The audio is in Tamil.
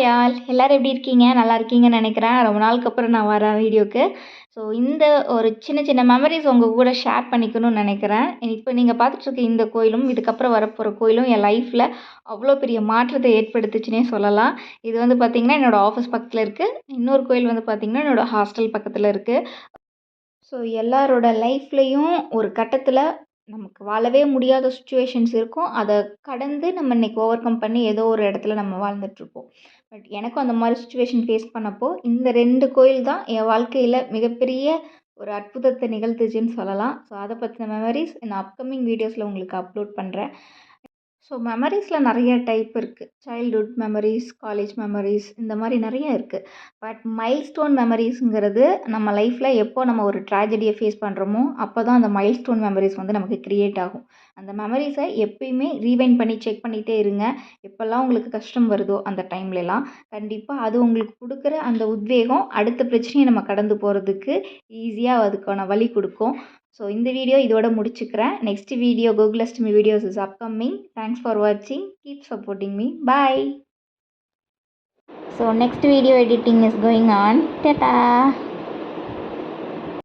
ஹாய் ஆல் எல்லோரும் எப்படி இருக்கீங்க? நல்லா இருக்கீங்கன்னு நினைக்கிறேன். ரொம்ப நாளுக்கு அப்புறம் நான் வரேன் வீடியோக்கு. ஸோ இந்த ஒரு சின்ன சின்ன மெமரிஸ் உங்கள் கூட ஷேர் பண்ணிக்கணும்னு நினைக்கிறேன். இப்போ நீங்கள் பார்த்துட்ருக்க இந்த கோயிலும் இதுக்கப்புறம் வரப்போகிற கோயிலும் என் லைஃப்பில் அவ்வளோ பெரிய மாற்றத்தை ஏற்படுத்துச்சுன்னே சொல்லலாம். இது வந்து பார்த்திங்கன்னா என்னோடய ஆஃபீஸ் பக்கத்தில் இருக்குது இன்னொரு கோயில் வந்து பார்த்திங்கன்னா என்னோடய ஹாஸ்டல் பக்கத்தில் இருக்குது ஸோ எல்லாரோட லைஃப்லேயும் ஒரு கட்டத்தில் நமக்கு வாழவே முடியாத சுச்சுவேஷன்ஸ் இருக்கும். அதை கடந்து நம்ம இன்றைக்கி ஓவர் கம் பண்ணி ஏதோ ஒரு இடத்துல நம்ம வாழ்ந்துட்டுருப்போம். பட் எனக்கும் அந்த மாதிரி சுச்சுவேஷன் ஃபேஸ் பண்ணப்போ இந்த ரெண்டு கோயில் தான் என் வாழ்க்கையில் மிகப்பெரிய ஒரு அற்புதத்தை நிகழ்த்துச்சுன்னு சொல்லலாம். ஸோ அதை பற்றின மெமரிஸ் நான் அப்கமிங் வீடியோஸில் உங்களுக்கு அப்லோட் பண்ணுறேன் ஸோ மெமரிஸில் நிறைய டைப் இருக்குது சைல்ட்ஹுட் மெமரிஸ் காலேஜ் மெமரிஸ் இந்த மாதிரி நிறைய இருக்குது பட் மைல் ஸ்டோன் மெமரிஸுங்கிறது நம்ம லைஃப்பில் எப்போ நம்ம ஒரு ட்ராஜடியை ஃபேஸ் பண்ணுறோமோ அப்போ தான் அந்த மைல்ஸ்டோன் மெமரிஸ் வந்து நமக்கு க்ரியேட் ஆகும். அந்த மெமரிஸை எப்பயுமே ரீவைண்ட் பண்ணி செக் பண்ணிகிட்டே இருங்க. எப்போல்லாம் உங்களுக்கு கஷ்டம் வருதோ அந்த டைம்லலாம் கண்டிப்பாக அது உங்களுக்கு கொடுக்குற அந்த உத்வேகம் அடுத்த பிரச்சனையை நம்ம கடந்து போகிறதுக்கு ஈஸியாக அதுக்கான வழி கொடுக்கும். ஸோ இந்த வீடியோ இதோட முடிச்சுக்கிறேன். Next video Google videos is upcoming thanks for வாட்சிங் keep supporting me bye so next video editing is going on data